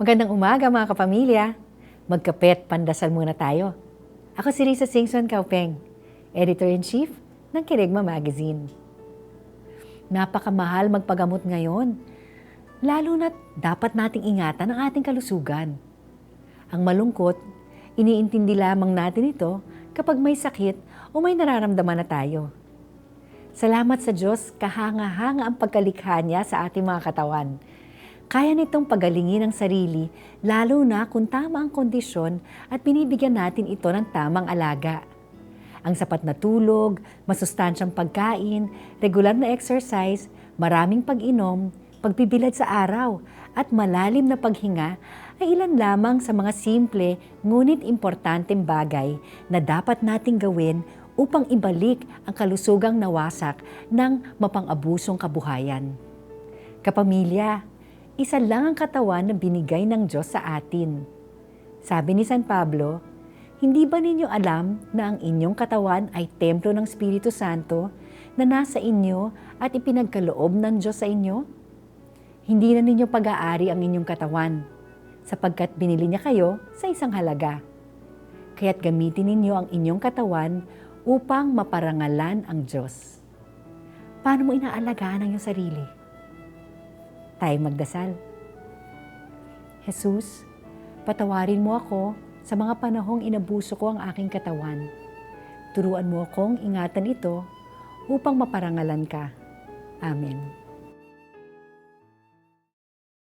Magandang umaga mga kapamilya. Magkapet, pandasal muna tayo. Ako si Risa Singson Kaupeng, Editor-in-Chief ng Kirigma Magazine. Napakamahal magpagamot ngayon, lalo na dapat nating ingatan ang ating kalusugan. Ang malungkot, iniintindi lamang natin ito kapag may sakit o may nararamdaman na tayo. Salamat sa Diyos, kahanga-hanga ang pagkalikha niya sa ating mga katawan. Kaya nitong pagalingin ang sarili, lalo na kung tama ang kondisyon at binibigyan natin ito ng tamang alaga. Ang sapat na tulog, masustansyang pagkain, regular na exercise, maraming pag-inom, pagbibilad sa araw, at malalim na paghinga ay ilan lamang sa mga simple ngunit importanteng bagay na dapat nating gawin upang ibalik ang kalusugang nawasak ng mapang-abusong kabuhayan. Kapamilya, isa lang ang katawan na binigay ng Diyos sa atin. Sabi ni San Pablo, hindi ba ninyo alam na ang inyong katawan ay templo ng Espiritu Santo na nasa inyo at ipinagkaloob ng Diyos sa inyo? Hindi na ninyo pag-aari ang inyong katawan, sapagkat binili niya kayo sa isang halaga. Kaya't gamitin ninyo ang inyong katawan upang maparangalan ang Diyos. Paano mo inaalagaan ang iyong sarili? Tayo magdasal. Jesus, patawarin mo ako sa mga panahong inabuso ko ang aking katawan. Turuan mo akong ingatan ito upang maparangalan ka. Amen.